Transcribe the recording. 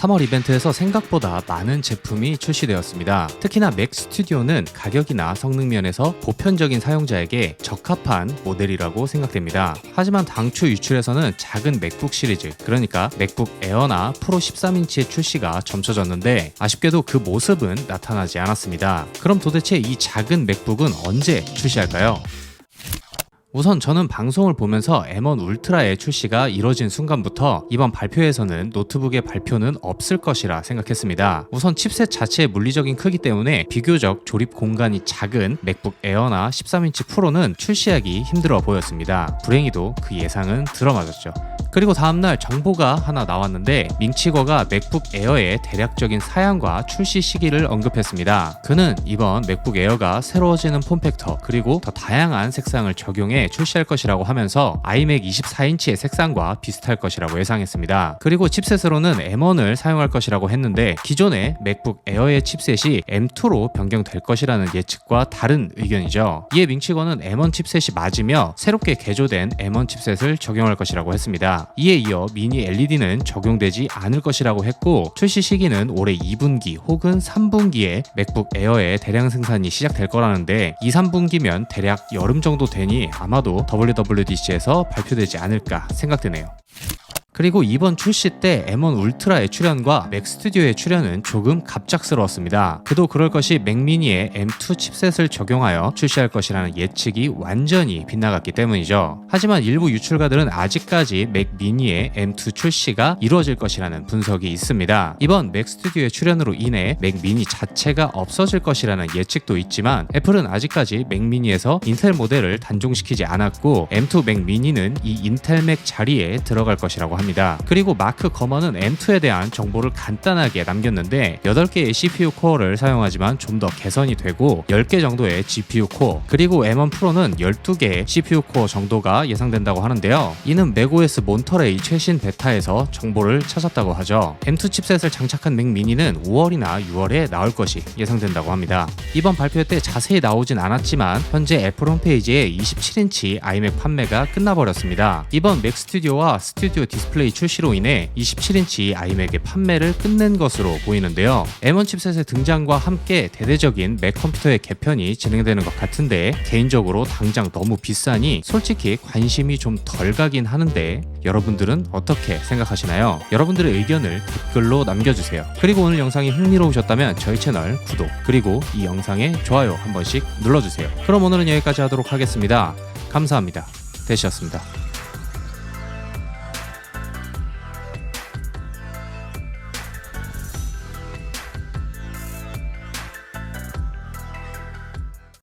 3월 이벤트에서 생각보다 많은 제품이 출시되었습니다. 특히나 맥 스튜디오는 가격이나 성능 면에서 보편적인 사용자에게 적합한 모델이라고 생각됩니다. 하지만 당초 유출에서는 작은 맥북 시리즈, 그러니까 맥북 에어나 프로 13인치의 출시가 점쳐졌는데 아쉽게도 그 모습은 나타나지 않았습니다. 그럼 도대체 이 작은 맥북은 언제 출시할까요? 우선 저는 방송을 보면서 M1 울트라의 출시가 이뤄진 순간부터 이번 발표에서는 노트북의 발표는 없을 것이라 생각했습니다. 우선 칩셋 자체의 물리적인 크기 때문에 비교적 조립 공간이 작은 맥북 에어나 13인치 프로는 출시하기 힘들어 보였습니다. 불행히도 그 예상은 들어맞았죠. 그리고 다음날 정보가 하나 나왔는데 밍치거가 맥북 에어의 대략적인 사양과 출시 시기를 언급했습니다. 그는 이번 맥북 에어가 새로워지는 폼팩터 그리고 더 다양한 색상을 적용해 출시할 것이라고 하면서 아이맥 24인치의 색상과 비슷할 것이라고 예상했습니다. 그리고 칩셋으로는 M1을 사용할 것이라고 했는데 기존의 맥북 에어의 칩셋이 M2로 변경될 것이라는 예측과 다른 의견이죠. 이에 밍치거는 M1 칩셋이 맞으며 새롭게 개조된 M1 칩셋을 적용할 것이라고 했습니다. 이에 이어 미니 LED는 적용되지 않을 것이라고 했고 출시 시기는 올해 2분기 혹은 3분기에 맥북 에어의 대량 생산이 시작될 거라는데 2, 3분기면 대략 여름 정도 되니 아마도 WWDC에서 발표되지 않을까 생각되네요. 그리고 이번 출시 때 M1 울트라의 출연과 맥 스튜디오의 출연은 조금 갑작스러웠습니다. 그도 그럴 것이 맥미니의 M2 칩셋을 적용하여 출시할 것이라는 예측이 완전히 빗나갔기 때문이죠. 하지만 일부 유출가들은 아직까지 맥 미니의 M2 출시가 이루어질 것이라는 분석이 있습니다. 이번 맥 스튜디오의 출연으로 인해 맥 미니 자체가 없어질 것이라는 예측도 있지만 애플은 아직까지 맥 미니에서 인텔 모델을 단종시키지 않았고 M2 맥 미니는 이 인텔 맥 자리에 들어갈 것이라고 합니다. 그리고 마크 거먼은 M2에 대한 정보를 간단하게 남겼는데 8개의 CPU 코어를 사용하지만 좀 더 개선이 되고 10개 정도의 GPU 코어 그리고 M1 프로는 12개의 CPU 코어 정도가 예상된다고 하는데요. 이는 맥OS 몬터레이 최신 베타에서 정보를 찾았다고 하죠. M2 칩셋을 장착한 맥 미니는 5월이나 6월에 나올 것이 예상된다고 합니다. 이번 발표 때 자세히 나오진 않았지만 현재 애플 홈페이지에 27인치 아이맥 판매가 끝나버렸습니다. 이번 맥 스튜디오와 스튜디오 디스플레이 출시로 인해 27인치 아이맥의 판매를 끝낸 것으로 보이는데요. M1 칩셋의 등장과 함께 대대적인 맥 컴퓨터의 개편이 진행되는 것 같은데 개인적으로 당장 너무 비싸니 솔직히 관심이 좀 덜 가긴 하는데 여러분들은 어떻게 생각하시나요? 여러분들의 의견을 댓글로 남겨주세요. 그리고 오늘 영상이 흥미로우셨다면 저희 채널 구독 그리고 이 영상에 좋아요 한 번씩 눌러주세요. 그럼 오늘은 여기까지 하도록 하겠습니다. 감사합니다. 대시였습니다.